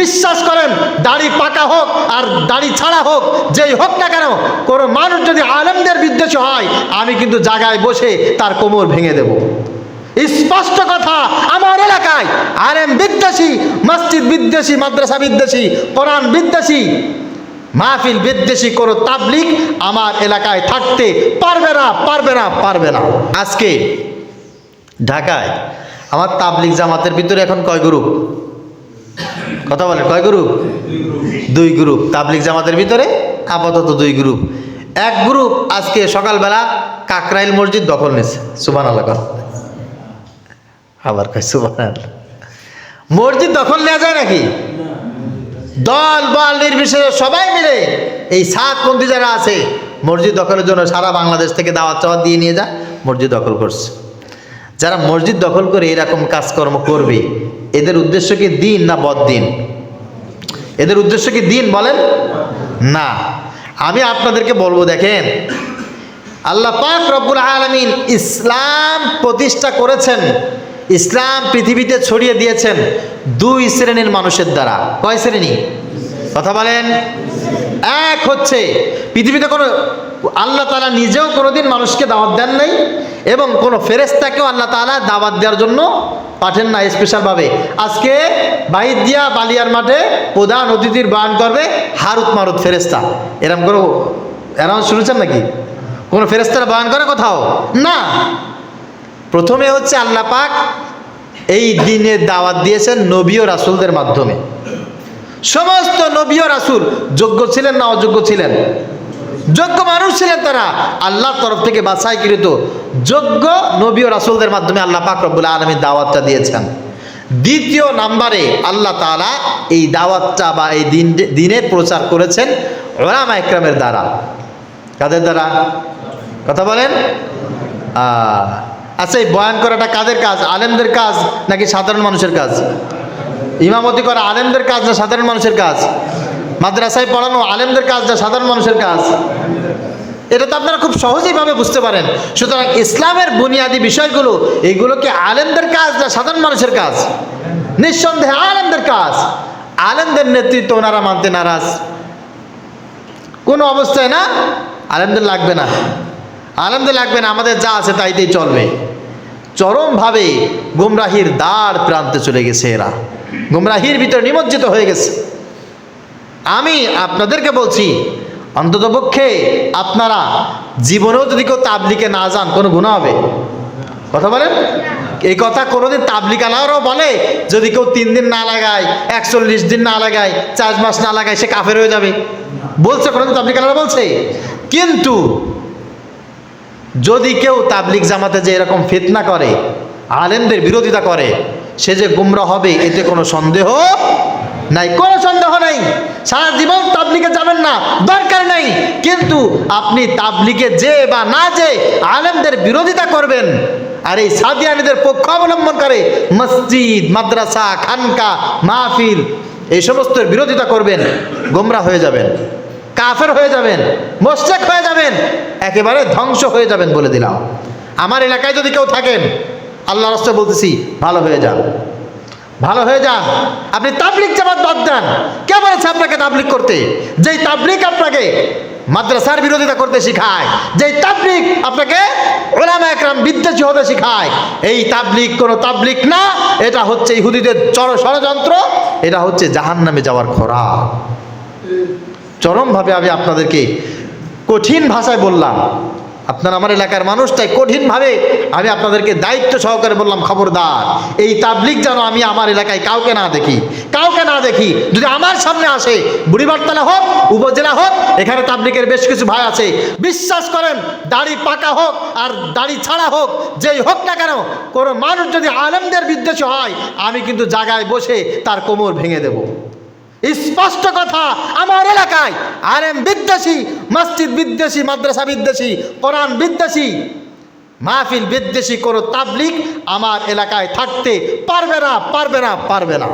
বিশ্বাস করেন, দাড়ি পাকা হোক আর দাড়ি ছাড়া হোক, যেই হোক না কেন, কোনো মানুষ যদি আলেমদের বিদ্বেষ হয়, আমি কিন্তু জায়গায় বসে তার কোমর ভেঙে দেব। স্পষ্ট কথা, আমার এলাকায় আলেম বিদ্বেষী, মসজিদ বিদ্বেষী, মাদ্রাসা বিদ্বেষী, কোরআন বিদ্বেষী, মাহফিল বিদ্বেষী কোনো তাবলিক আমার এলাকায় থাকতে পারবে না পারবে না পারবে না। আজকে ঢাকায় আমার তাবলিক জামাতের ভিতরে এখন কয় গ্রুপ? কথা বলেন, কয় গ্রুপ? দুই গ্রুপ। তাবলিক জামাতের ভিতরে আপাতত দুই গ্রুপ। এক গ্রুপ আজকে সকালবেলা কাকরাইল মসজিদ দখল নিয়েছে। সুবান আল্লাহ। আবার কয় সুবান মসজিদ দখল নেওয়া যায় নাকি? দল, বল, নির্বিশেষে সবাই মিলে এই সাতপন্থী যারা আছে, মসজিদ দখলের জন্য সারা বাংলাদেশ থেকে দাওয়াত চাওয়াত দিয়ে নিয়ে যা, মসজিদ দখল করছে। যারা মসজিদ দখল করে এরকম কাজকর্ম করবে, এদের উদ্দেশ্য কি দিন না বদ-দিন? এদের উদ্দেশ্য কি দিন বলেন? না। আমি আপনাদেরকে বলব দেখেন, আল্লাহ পাক রব্বুল আলমিন ইসলাম প্রতিষ্ঠা করেছেন, ইসলাম পৃথিবীতে ছড়িয়ে দিয়েছেন দুই শ্রেণির মানুষের দ্বারা। কয় শ্রেণি? কথা বলেন। এক হচ্ছে, পৃথিবীতে কোনো, আল্লাহ তালা নিজেও কোনোদিন মানুষকে দাওয়াত দেন নাই এবং কোনো ফেরেস্তাকেও আল্লাহ তালা দাওয়াত দেওয়ার জন্য পাঠেন না স্পেশালভাবে। আজকে বাহির দিয়া বালিয়ার মাঠে প্রধান অতিথির বয়ান করবে হারুত মারুত ফেরেস্তা এরম কোনো অ্যানাউন্স শুনেছেন নাকি? কোনো ফেরেস্তারা বয়ান করে কোথাও? না। প্রথমে হচ্ছে আল্লাহ পাক এই দিনের দাওয়াত দিয়েছেন নবী ও রাসুলদের মাধ্যমে। সমস্ত নবী ও রাসুল যোগ্য ছিলেন না অযোগ্য ছিলেন? যোগ্য মানুষ ছিলেন তারা। আল্লাহর তরফ থেকে বাছাইকৃত যোগ্য নবী ও রাসুলদের মাধ্যমে আল্লাহ পাক রব্বুল আলমীর দাওয়াতটা দিয়েছেন। দ্বিতীয় নাম্বারে আল্লাহ তাআলা এই দাওয়াতটা বা এই দিন, দিনের প্রচার করেছেন ওলামা একরামের দ্বারা। কাদের দ্বারা? কথা বলেন? আচ্ছা এই বয়ান করাটা কাদের কাজ? আলেমদের কাজ নাকি সাধারণ মানুষের কাজ? ইমামতি করা আলেমদের কাজ না সাধারণ মানুষের কাজ? মাদ্রাসায় পড়ানো আলেমদের কাজ না সাধারণ মানুষের কাজ? এটা তো আপনারা খুব সহজেইভাবে বুঝতে পারেন। সুতরাং ইসলামের বুনিয়াদী বিষয়গুলো এগুলোকে আলেমদের কাজ না সাধারণ মানুষের কাজ? নিঃসন্দেহে আলেমদের কাজ। আলেমদের নেতৃত্ব ওনারা মানতে নারাজ। কোনো অবস্থায় না আলেমদের লাগবে না। আলেমদের লাগবে না, আমাদের যা আছে তাইতেই চলবে। চরমভাবে গুমরাহির দ্বার প্রান্তে চলে গেছে এরা। গুমরাহির ভিতরে নিমজ্জিত হয়ে গেছে। আমি আপনাদেরকে বলছি অন্ততপক্ষে আপনারা জীবনেও যদি কেউ তাবলিকে না যান, কোনো গুণা হবে? কথা বলেন? এই কথা কোনোদিন তাবলিক আলারাও বলে, যদি কেউ তিন দিন না লাগায়, একচল্লিশ দিন না লাগায়, চার মাস না লাগায়, সে কাফের হয়ে যাবে। বলছে, কোনোদিন তাবলিক আলারা বলছে? কিন্তু যদি কেউ তাবলিক জামাতে যে এরকম ফিতনা করে, আলেমদের বিরোধিতা করে, সে যে গুমরা হবে, এতে কোনো সন্দেহ নাই, কোনো সন্দেহ নাই। সারা জীবন তাবলিকে যাবেন না, দরকার নাই। কিন্তু আপনি তাবলিকে যে বা না যে আলেমদের বিরোধিতা করবেন, আর এই সাদিয়ানিদের পক্ষ অবলম্বন করে মসজিদ, মাদ্রাসা, খানকা, মাহফিল, এই সমস্ত বিরোধিতা করবেন, গোমরা হয়ে যাবেন, কাফের হয়ে যাবেন মোশেক হয়ে যাবেন, একেবারে ধ্বংস হয়ে যাবেন বলে দিলাম। আমার এলাকায় যদি কেউ থাকেন আল্লাহ রাস্তায় বলতেছি, ভালো হয়ে যান। ভালো হয়ে যান। আপনি তাবলিক জামাত বাদ দেন। কে বলেছে আপনাকে তাবলিক করতে? যেই তাবলিক আপনাকে মাদ্রাসার বিরোধিতা করতে শিখায়, যেই তাবলিক আপনাকে ওলামা একরাম বিদ্বেষী হতে শিখায়, এই তাবলিক কোনো তাবলিক না। এটা হচ্ছে ইহুদিদের চর ষড়যন্ত্র, এটা হচ্ছে জাহান্নামে যাওয়ার খরা। চরমভাবে আমি আপনাদেরকে কঠিন ভাষায় বললাম আপনার আমার এলাকার মানুষ, তাই কঠিনভাবে আমি আপনাদেরকে দায়িত্ব সহকারে বললাম, খবরদার। এই তাবলিক যেন আমি আমার এলাকায় কাউকে না দেখি, কাউকে না দেখি, যদি আমার সামনে আসে বুড়িবারতলা হোক, উপজেলা হোক, এখানে তাবলিকের বেশ কিছু ভাই আছে, বিশ্বাস করেন, দাড়ি পাকা হোক আর দাড়ি ছাড়া হোক, যেই হোক না কেন, কোনো মানুষ যদি আলেমদের বিদ্বেষ হয়, আমি কিন্তু জায়গায় বসে তার কোমর ভেঙে দেবো। স্পষ্ট কথা আমার এলাকায় আর এম বিদ্বেষী, মসজিদ বিদ্বেষী, মাদ্রাসা বিদ্বেষী, কোরআন বিদ্বেষী, মাহফিল বিদ্বেষী কোনো তাবলিক আমার এলাকায় থাকতে পারবে না পারবে না পারবে না।